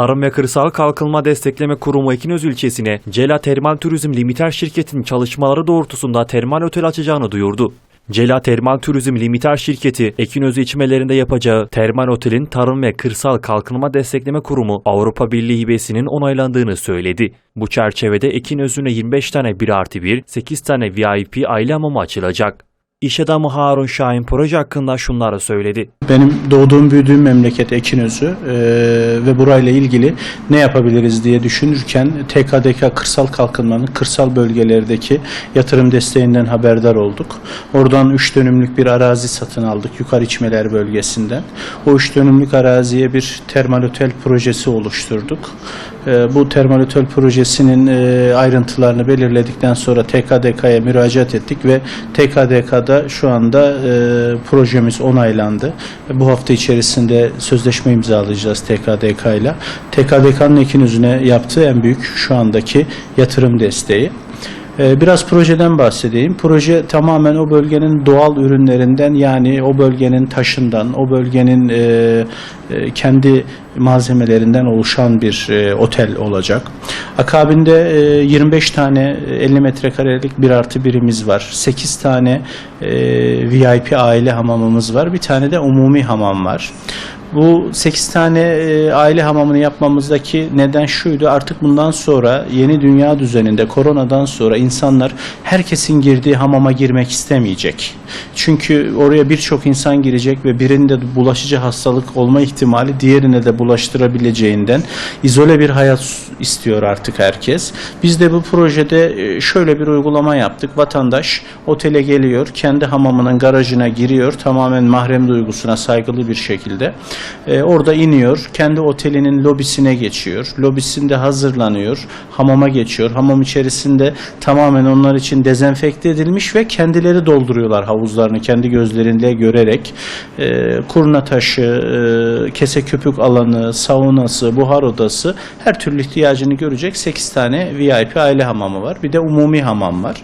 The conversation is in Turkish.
Tarım ve Kırsal Kalkınma Destekleme Kurumu Ekinöz ilçesine Cela Termal Turizm Limiter şirketinin çalışmaları doğrultusunda termal otel açacağını duyurdu. Cela Termal Turizm Limiter şirketi Ekinöz içmelerinde yapacağı termal otelin Tarım ve Kırsal Kalkınma Destekleme Kurumu Avrupa Birliği hibesinin onaylandığını söyledi. Bu çerçevede Ekinöz'üne 25 tane 1 artı 1, 8 tane VIP aile hamamı açılacak. İş adamı Harun Şahin proje hakkında şunları söyledi. Benim doğduğum büyüdüğüm memleket Ekinözü eee, ve burayla ilgili ne yapabiliriz diye düşünürken TKDK kırsal kalkınmanın kırsal bölgelerdeki yatırım desteğinden haberdar olduk. Oradan 3 dönümlük bir arazi satın aldık yukarı içmeler bölgesinden. O 3 dönümlük araziye bir termal otel projesi oluşturduk. Eee, bu termal otel projesinin eee, ayrıntılarını belirledikten sonra TKDK'ya müracaat ettik ve TKDK'da şu anda eee, projemiz onaylandı. Bu hafta içerisinde sözleşme imzalayacağız TKDK ile. TKDK'nın Ekinözü'ne yaptığı en büyük şu andaki yatırım desteği. Ee, Biraz projeden bahsedeyim. Proje tamamen o bölgenin doğal ürünlerinden yani o bölgenin taşından, o bölgenin e, e, kendi malzemelerinden oluşan bir e, otel olacak. Akabinde e, 25 tane 50 metrekarelik bir artı birimiz var. 8 tane e, VIP aile hamamımız var. Bir tane de umumi hamam var. Bu 8 tane e, aile hamamını yapmamızdaki neden şuydu. Artık bundan sonra yeni dünya düzeninde koronadan sonra insanlar herkesin girdiği hamama girmek istemeyecek. Çünkü oraya birçok insan girecek ve birinde bulaşıcı hastalık olma ihtimali diğerine de bulaştırabileceğinden izole bir hayat istiyor artık herkes. Biz de bu projede e, şöyle bir uygulama yaptık. Vatandaş otele geliyor, kendi hamamının garajına giriyor. Tamamen mahrem duygusuna saygılı bir şekilde. E, orada iniyor, kendi otelinin lobisine geçiyor. Lobisinde hazırlanıyor, hamama geçiyor. Hamam içerisinde tamamen onlar için dezenfekte edilmiş ve kendileri dolduruyorlar havuzlarını kendi gözleriyle görerek. E, kurna taşı, e, kese köpük alanı, saunası, buhar odası her türlü ihtiyacını görecek 8 tane VIP aile hamamı var. Bir de umumi hamam var.